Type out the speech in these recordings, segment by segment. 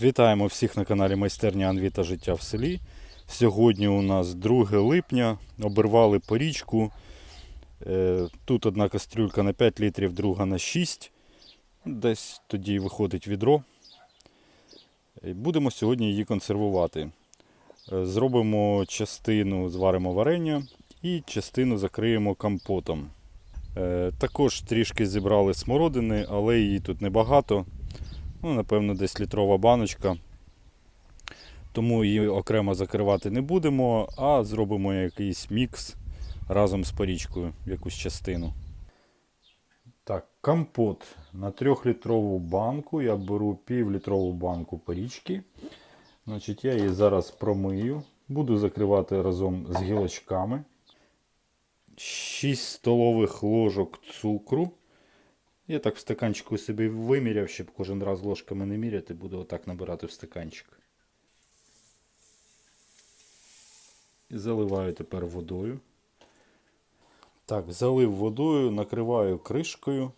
Вітаємо всіх на каналі Майстерня Анві та життя в селі. Сьогодні у нас 2 липня. Обірвали порічку. Е, Тут одна кастрюлька на 5 літрів, друга на 6. Десь тоді виходить відро. Будемо сьогодні її консервувати. Е, Зробимо частину, зваримо варення і частину закриємо компотом. Е, Також трішки зібрали смородини, але її тут небагато. Ну, напевно, десь літрова баночка. Тому її окремо закривати не будемо, а зробимо якийсь мікс разом з порічкою якусь частину. Так, компот на 3-літрову банку. Я беру пів-літрову банку порічки. Значить, я її зараз промию. Буду закривати разом з гілочками. 6 столових ложок цукру. Я так в стаканчику собі виміряв, щоб кожен раз ложками не міряти, буду отак набирати в стаканчик. І заливаю тепер водою. Так, залив водою, накриваю кришкою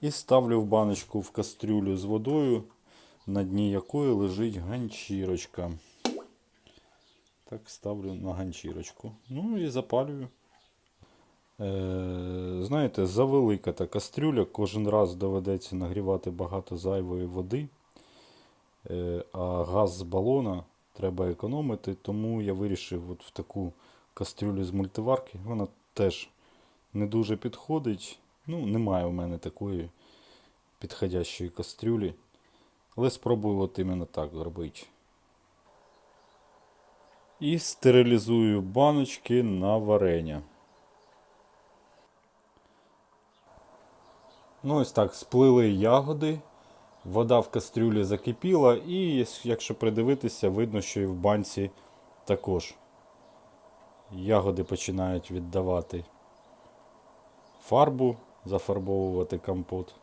і ставлю в баночку в кастрюлю з водою, на дні якої лежить ганчірочка. Так, ставлю на ганчірочку. Ну і запалюю. Е, знаєте, завелика та кастрюля, кожен раз доведеться нагрівати багато зайвої води, е, а газ з балона треба економити, тому я вирішив от в таку кастрюлю з мультиварки. Вона теж не дуже підходить. Ну, немає у мене такої підходящої кастрюлі. Але спробую от іменно так робити. І стерилізую баночки на варення. Ну, ось так, сплили ягоди, вода в кастрюлі закипіла, і якщо придивитися, видно, що і в банці також ягоди починають віддавати фарбу, зафарбовувати компот.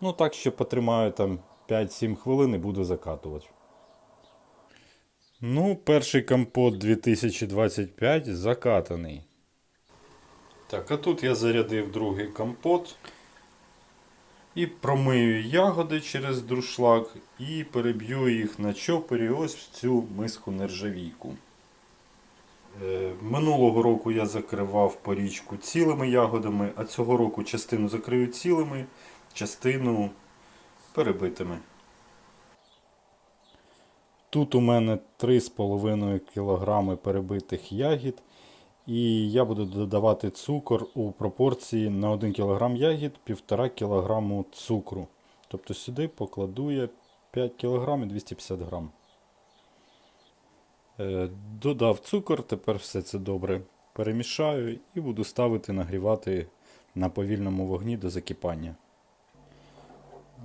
Ну, так, що потримаю там 5-7 хвилин і буду закатувати. Ну, перший компот 2025 закатаний. Так, а тут я зарядив другий компот. І промию ягоди через друшлак і переб'ю їх на чопері ось в цю миску нержавійку. Е, Минулого року я закривав порічку цілими ягодами, а цього року частину закрию цілими, частину перебитими. Тут у мене 3,5 кг перебитих ягід. І я буду додавати цукор у пропорції на 1 кг ягід 1,5 кг цукру. Тобто сюди покладу я 5 кг і 250 г. Е, Додав цукор, тепер все це добре перемішаю і буду ставити нагрівати на повільному вогні до закипання.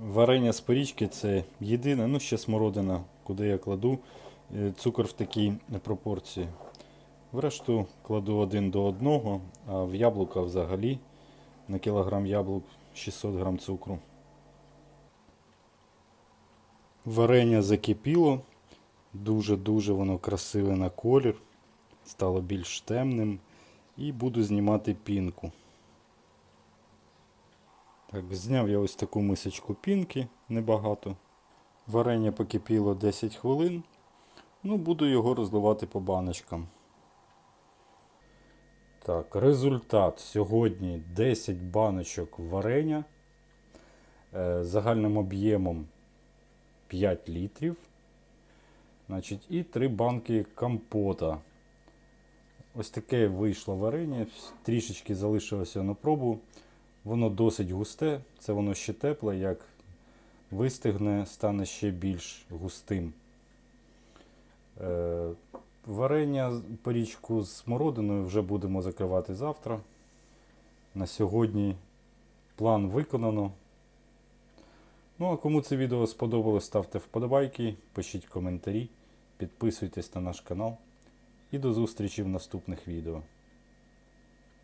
Варення з порічки це єдине, ну ще смородина, куди я кладу е, цукор в такій пропорції. Врешту кладу один до одного, а в яблука взагалі на кілограм яблук 600 грам цукру. Варення закипіло, дуже-дуже воно красиве на колір, стало більш темним і буду знімати пінку. Так, Зняв я ось таку мисочку пінки, небагато. Варення покипіло 10 хвилин. Ну, буду його розливати по баночкам. Так, результат сьогодні 10 баночок варення е, загальним об'ємом 5 літрів. Значить, і 3 банки компота. Ось таке вийшло варення. Трішечки залишилося на пробу. Воно досить густе, це воно ще тепле, як вистигне, стане ще більш густим. Варення порічку з смородиною вже будемо закривати завтра. На сьогодні план виконано. Ну, а кому це відео сподобалось, ставте вподобайки, пишіть коментарі, підписуйтесь на наш канал. І до зустрічі в наступних відео.